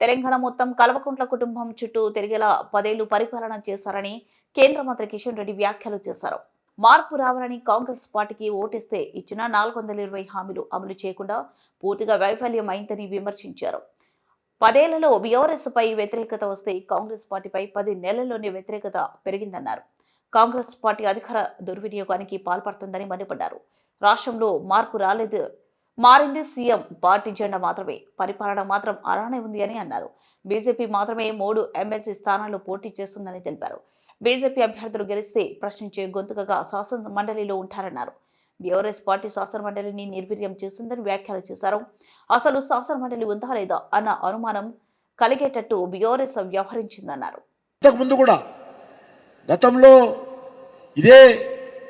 తెలంగాణ మొత్తం కల్వకుంట్ల కుటుంబం చుట్టూ తిరిగేలా పదేళ్ళు పరిపాలన చేశారని కేంద్ర మంత్రి కిషన్ రెడ్డి వ్యాఖ్యలు చేశారు. మార్పు రావాలని కాంగ్రెస్ పార్టీకి ఓటేస్తే ఇచ్చిన నాలుగు వందల ఇరవై హామీలు అమలు చేయకుండా పూర్తిగా వైఫల్యం అయిందని విమర్శించారు. పదేళ్ళలో బీఆర్ఎస్పై వ్యతిరేకత వస్తే కాంగ్రెస్ పార్టీపై పది నెలల్లోనే వ్యతిరేకత పెరిగిందన్నారు. కాంగ్రెస్ పార్టీ అధికార దుర్వినియోగానికి పాల్పడుతుందని మండిపడ్డారు. రాష్ట్రంలో మార్పు రాలేదు. మారింది సీఎం. పార్టీ జెండా మాత్రమే. పరిపాలన మాత్రం అలానే ఉంది అని అన్నారు. బీజేపీ మాత్రమే మూడు ఎమ్మెల్సీ స్థానాల్లో పోటీ చేస్తుందని తెలిపారు. బీజేపీ అభ్యర్థులు గెలిస్తే ప్రశ్నించే గొంతుకగా శాసన మండలిలో ఉంటారన్నారు. బీఆర్ఎస్ పార్టీ శాసన మండలిని నిర్వీర్యం చేసిందని వ్యాఖ్యలు చేశారు. అసలు శాసన మండలి ఉందా లేదా అన్న అనుమానం కలిగేటట్టు బీఆర్ఎస్ వ్యవహరించిందన్నారు. ఇంతకుముందు కూడా గతంలో ఇదే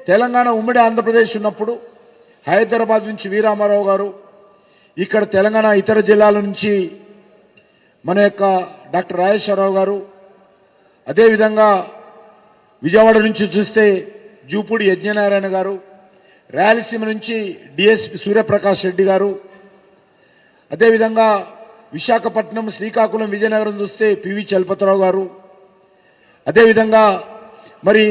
తెలంగాణ ఉమ్మడి ఆంధ్రప్రదేశ్ ఉన్నప్పుడు హైదరాబాద్ నుంచి వీరామారావు గారు ఇక్కడ తెలంగాణ ఇతర జిల్లాల నుంచి మన యొక్క డాక్టర్ రాజేశ్వరరావు గారు అదేవిధంగా విజయవాడ నుంచి చూస్తే జూపూడి యజ్ఞనారాయణ గారు రాయలసీమ నుంచి డిఎస్పి సూర్యప్రకాష్ రెడ్డి గారు అదేవిధంగా విశాఖపట్నం శ్రీకాకుళం విజయనగరం చూస్తే పివి చలపతిరావు గారు అదేవిధంగా మరి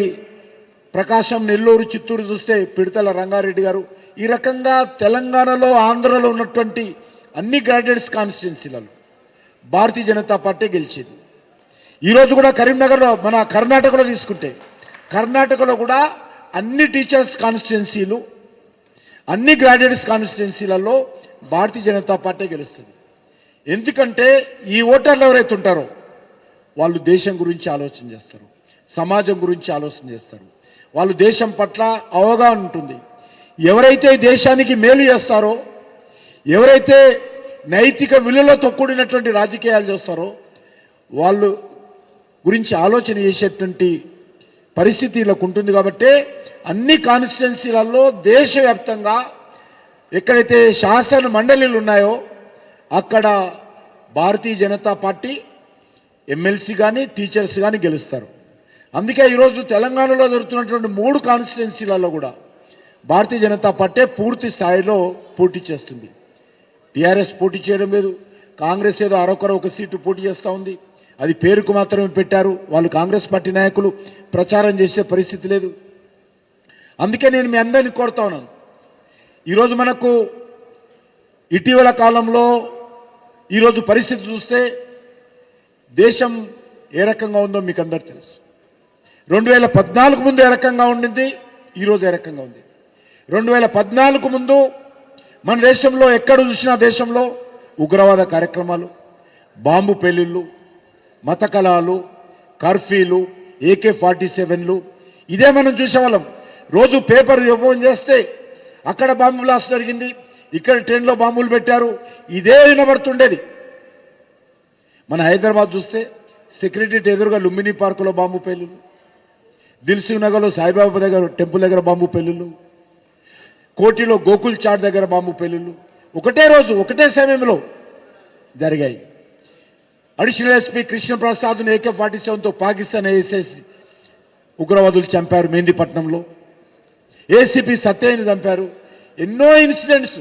ప్రకాశం నెల్లూరు చిత్తూరు చూస్తే పిడతల రంగారెడ్డి గారు. ఈ రకంగా తెలంగాణలో ఆంధ్రలో ఉన్నటువంటి అన్ని గ్రాడ్యుయేట్స్ కాన్స్టిట్యున్సీలలో భారతీయ జనతా పార్టీ గెలిచింది. ఈరోజు కూడా కరీంనగర్లో మన కర్ణాటకలో తీసుకుంటే కర్ణాటకలో కూడా అన్ని టీచర్స్ కాన్స్టిట్యున్సీలు అన్ని గ్రాడ్యుయేట్స్ కాన్స్టిట్యున్సీలలో భారతీయ జనతా పార్టీ గెలుస్తుంది. ఎందుకంటే ఈ ఓటర్లు ఎవరైతే ఉంటారో వాళ్ళు దేశం గురించి ఆలోచన చేస్తారు సమాజం గురించి ఆలోచన చేస్తారు. వాళ్ళు దేశం పట్ల అవగాహన ఉంటుంది. ఎవరైతే దేశానికి మేలు చేస్తారో ఎవరైతే నైతిక విలువలతో కూడినటువంటి రాజకీయాలు చేస్తారో వాళ్ళు గురించి ఆలోచన చేసేటువంటి పరిస్థితి ఉంటుంది కాబట్టి అన్ని కాన్స్టిట్యున్సీలలో దేశవ్యాప్తంగా ఎక్కడైతే శాసన మండలిలు ఉన్నాయో అక్కడ భారతీయ జనతా పార్టీ ఎమ్మెల్సీ కానీ టీచర్స్ కానీ గెలుస్తారు. అందుకే ఈరోజు తెలంగాణలో జరుగుతున్నటువంటి మూడు కాన్స్టిట్యున్సీలలో కూడా భారతీయ జనతా పార్టీ పూర్తి స్థాయిలో పోటీ చేస్తుంది. టీఆర్ఎస్ పోటీ చేయడం లేదు. కాంగ్రెస్ ఏదో అరొకరు ఒక సీటు పోటీ చేస్తూ ఉంది. అది పేరుకు మాత్రమే పెట్టారు. వాళ్ళు కాంగ్రెస్ పార్టీ నాయకులు. ప్రచారం చేసే పరిస్థితి లేదు. అందుకే నేను మీ అందరిని కోరుతా ఉన్నాను. ఈరోజు మనకు ఇటీవల కాలంలో ఈరోజు పరిస్థితి చూస్తే దేశం ఏ రకంగా ఉందో మీకు అందరు తెలుసు. రెండు వేల పద్నాలుగు ముందు ఏ రకంగా ఉండింది? ఈరోజు ఏ రకంగా ఉంది? రెండు వేల పద్నాలుగు ముందు మన దేశంలో ఎక్కడ చూసినా దేశంలో ఉగ్రవాద కార్యక్రమాలు బాంబు పెళ్ళిళ్ళు మత కళాలు కర్ఫ్యూలు ఏకే ఫార్టీ సెవెన్లు ఇదే మనం చూసేవాళ్ళం. రోజు పేపర్ ఓపెన్ చేస్తే అక్కడ బాంబు బ్లాస్ట్ జరిగింది ఇక్కడ ట్రైన్లో బాంబులు పెట్టారు ఇదే వినబడుతుండేది. మన హైదరాబాద్ చూస్తే సెక్రటరీ ఎదురుగా లుంబిని పార్కులో బాంబు పేలులు దిల్సుఖ్ నగర్లో సాయిబాబా దగ్గర టెంపుల్ దగ్గర బాంబు పెళ్ళిళ్ళు. కోటిలో గోకుల్ చాట్ దగ్గర బాంబు పెళ్ళిళ్ళు. ఒకటే రోజు ఒకటే సమయంలో జరిగాయి. అడిషనల్ ఎస్పీ కృష్ణప్రసాద్ను ఏకే ఫార్టీ సెవెన్తో పాకిస్తాన్ ఏఎస్ఎస్ ఉగ్రవాదులు చంపారు మెహందీపట్నంలో. ఏసీపీ సత్యని చంపారు. ఎన్నో ఇన్సిడెంట్స్